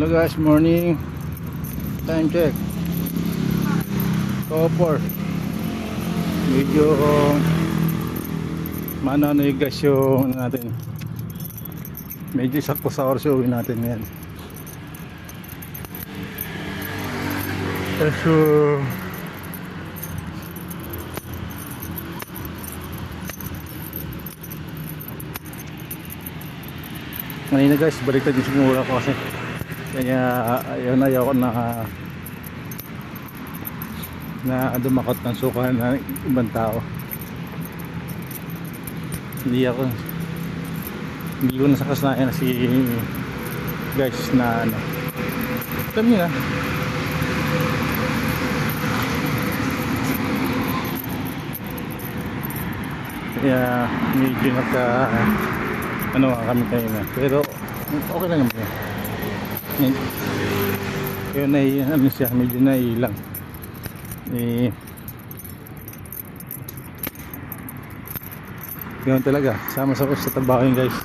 Hello guys, morning. Time check. Copper. Medyo mana na yung guys yung ano natin. Medyo sakto sa oras yung natin ngayon. So, Kanina guys, baliktad yung simula ko kasi kaya ayaw na ayaw ko na na dumakot ng suka na ibang tao. Hindi ako hindi ko nasakasnayan na si guys na ano. Alam niyo na. Kaya medyo nagka ano kami kayo na pero okay lang naman yan yun. Ay ano siya medyo nailang eh yun talaga. Sama sa sa trabaho yun guys.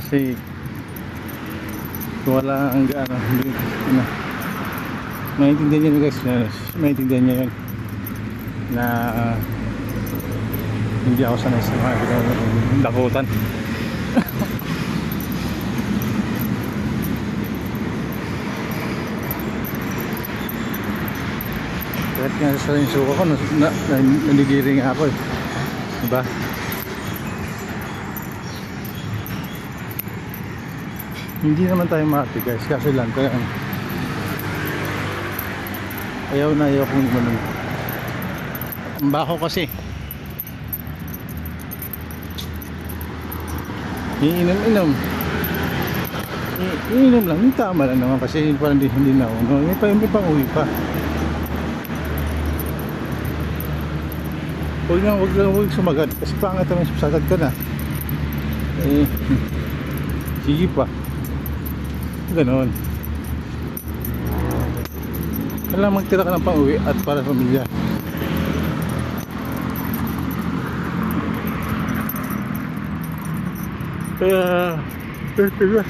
Kasi kung wala ang gaano ano. Maintindihan niya guys. Na maintindihan niya yun na ah, hindi ako sanay sa mga dakutan kahit nga sa yung suka ko na, na, na, nandidiring ako eh. Diba? Hindi naman tayo mati guys. Kaso lang kaya ayaw na ayaw kong gumanon ang baho kasi. Iinom-inom. Iinom lang. Yung tama lang naman kasi parang hindi, hindi na uno. May pa may pang uwi pa. Huwag na huwag lang huwag sumagat. Kasi pangat naman sumagat ka na. Eh sige pa. Ganon. Kailangan magtira ka ng pang-uwi at para pamilya kaya tira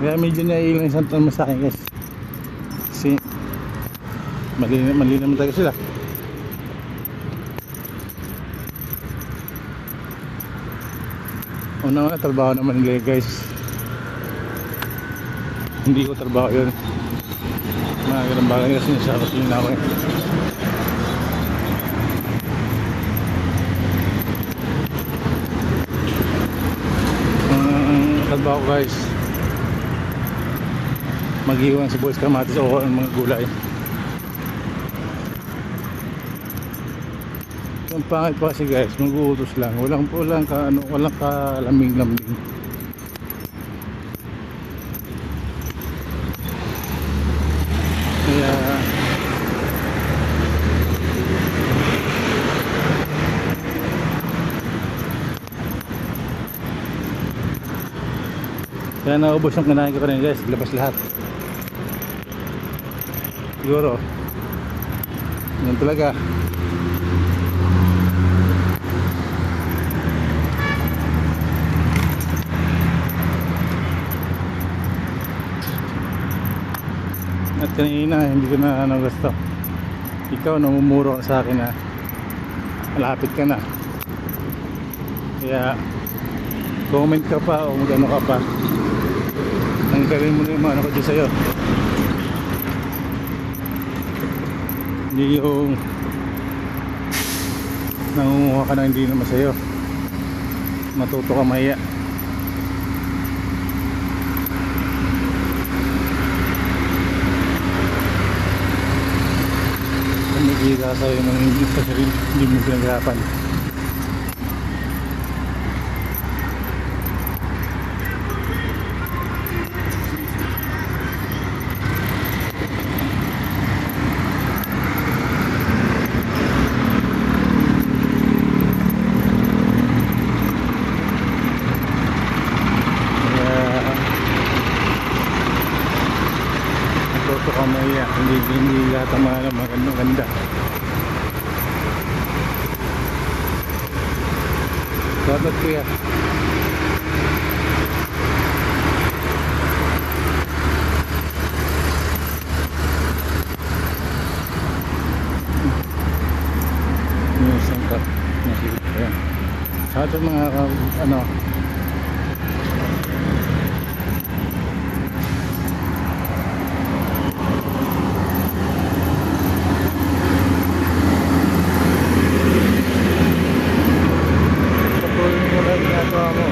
kaya medyo naiilang isang tanong sa akin guys. Kasi mali, mali naman talaga sila. Una una trabaho naman nila guys. Hindi ko trabaho yun. Mga ganun bagay kasi nasa kasilin ako eh ang trabaho guys. Mag-iwan si boys kamatis o ang mga gulay. Ang pangit pa kasi guys mag-uutos lang. Walang walang ka ano walang kalaming kaya naubos yung kinain ko rin guys. Labas lahat. Siguro. Yan talaga. At kanina hindi ko na ano gusto. Ikaw namumuro sa akin na malapit ka na. Kaya comment ka pa o magano ka pa tanggalin mo na yung ano ko dyan sa'yo. Hindi yung nangunguha ka na hindi naman sa'yo. Matuto ka mahiya. Kumikita sa'yo ng hindi sa sarili hindi mo pinaghirapan Kaya natuto ka mahiya hindi hindi, hindi lahat ang mga ano, maganda maganda Shoutout kuya ko yan Shoutout mga uh, ano Patuloy mo lang yung ginagawa mo.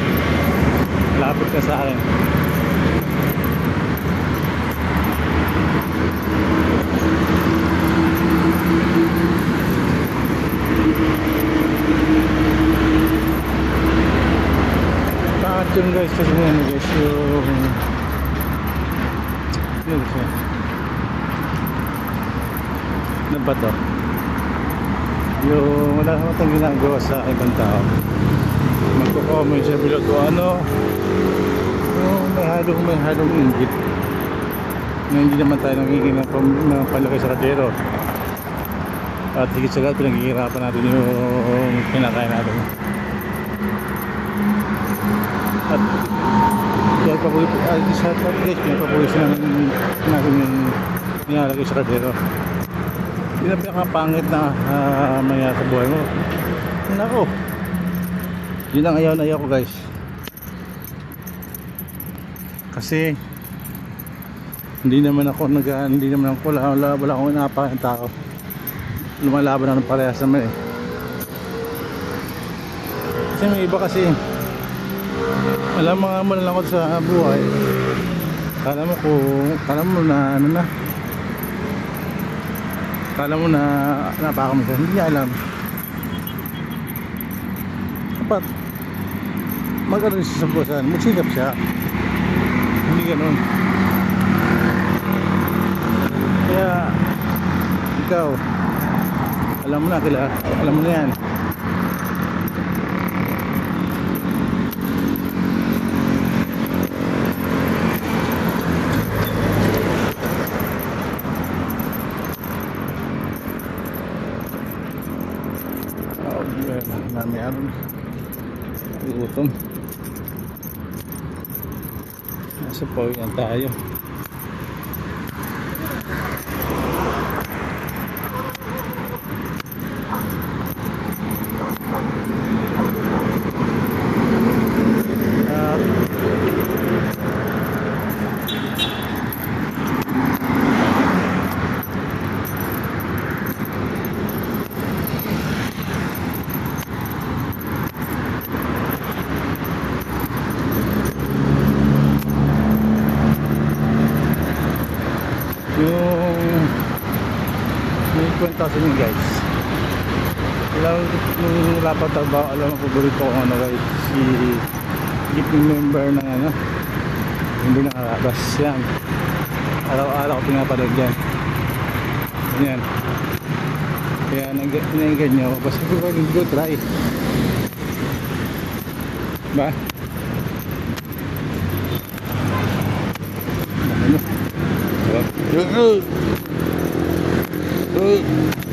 Lapit ka sa akin. Yun guys kasi mo ano guys yung yun siya ano ba to yung wala naman itong ginagawa sa ibang tao magko-comment siya below kung ano yung may halong may halong inggit na hindi naman tayo nangiging ng, palaki sa kadero at higit sa lahat pinaghihirapan natin yung kinakain natin at dahil pa po at sa guys pinapapulis namin natin yung nilalagay sa kadero yun ang pinakapangit na uh, mangyari sa buhay mo. Nako! Yun ang ayaw na ayaw ko guys. Kasi hindi naman ako nag hindi naman ako wala, wala, wala akong inapakan ng tao. Lumalaban ako ng parehas naman eh. Kasi may iba kasi alam mga ako sa buhay. Kala mo kung kala mo na ano na. Kala mo na napakam siya hindi alam. Dapat mag ano siya sa buwasan. Magsikap siya. Hindi ganun. Kaya ikaw alam mo na kila alam mo na yan Yeah. Marami aron. Gutom. Nasa po yan tayo. Ah, yung yung kwenta sa inyo guys alam nung trabaho alam ang paborito ko ano guys si gifting member ng ano hindi nakarabas yan. Araw-araw ko pinapanood yan. Yan. Kaya nanggan nyo ako. Basta ko ko try. Ba? Ano? Good. Good.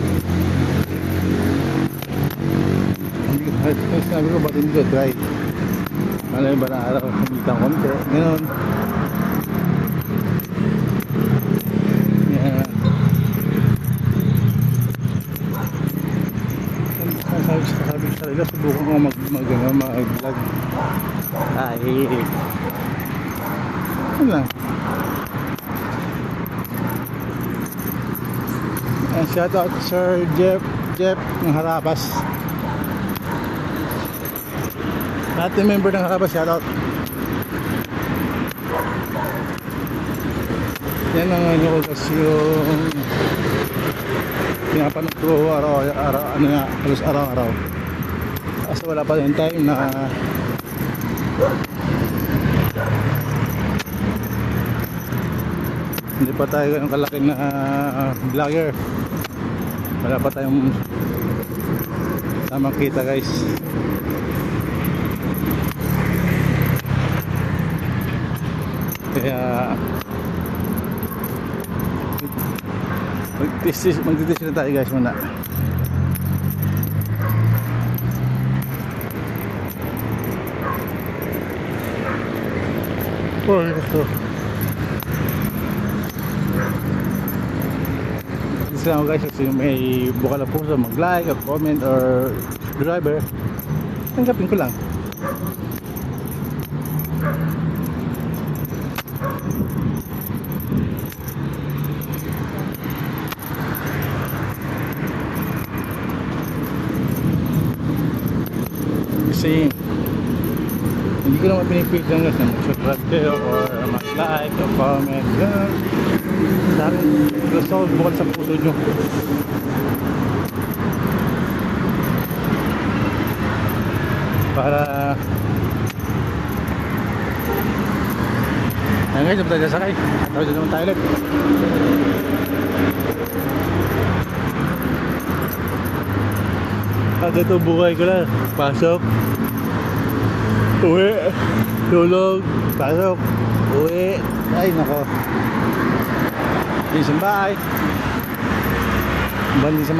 Hindi ko sabi ko hindi ko try? Malay ba na araw kumita konti. Ganon Yeah. Sabi, ko kanila subukan ko mag mag ano, mag vlog ay. Ano lang. And shout out Sir Jeff Jeff ng Harabas. Lahat ng member ng Harabas, shout out. Yan ang ano ko kasi yung pinapanood ko araw, araw, ano nga, halos araw-araw. Kasi wala pa rin time na hindi pa tayo ganun kalaki na uh, vlogger wala pa tayong tamang kita guys kaya Mag-test mag-test na tayo guys muna. Oh, ito. Ako guys kasi may bukal na puso mag-like or comment or subscriber. Tanggapin ko lang. Kasi hindi ko naman pinipilit lang guys na mag-subscribe kayo or mag-like or comment. Sa akin, gusto ko bukal sa puso nyo. Para Ayan guys, tayo sakay. Tapos naman tayo ulit. At ito buhay ko na. Pasok. Uwi. Tulog. Pasok. Uwi. Ay, nako. Isang bahay. Bandi sa.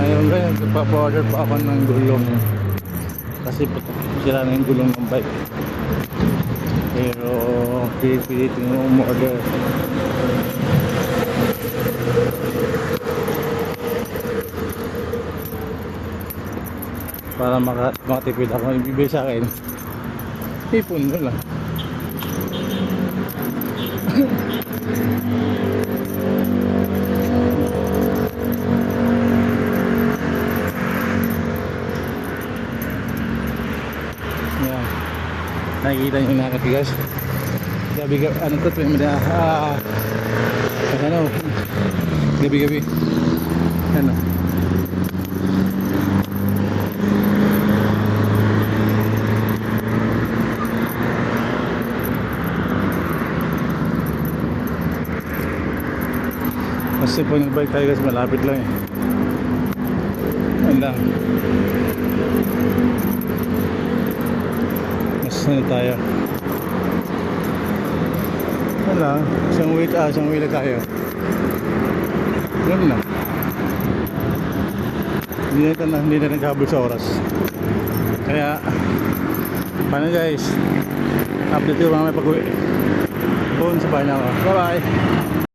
Ayun guys, nagpa-order pa ako ng gulong. Kasi sila na yung gulong ng bike. Pero pipilitin mo umorder. Para maka makatipid ako ibibigay sa akin. Ipon mo lang. Yan. Nakikita nyo na katigas. Gabi gabi, ano to, tuwing mada, ah, ano, gabi gabi. Ano. Kasi po nag-bike tayo guys, malapit lang eh. Ano. Mas ano tayo? Wala, isang wait, ah, isang wheel tayo. Ganun lang. Hindi na, na, hindi na naghabol sa oras. Kaya, paano guys? Update ko mamaya pag uwi. Phone sa bahay na ako. Bye bye!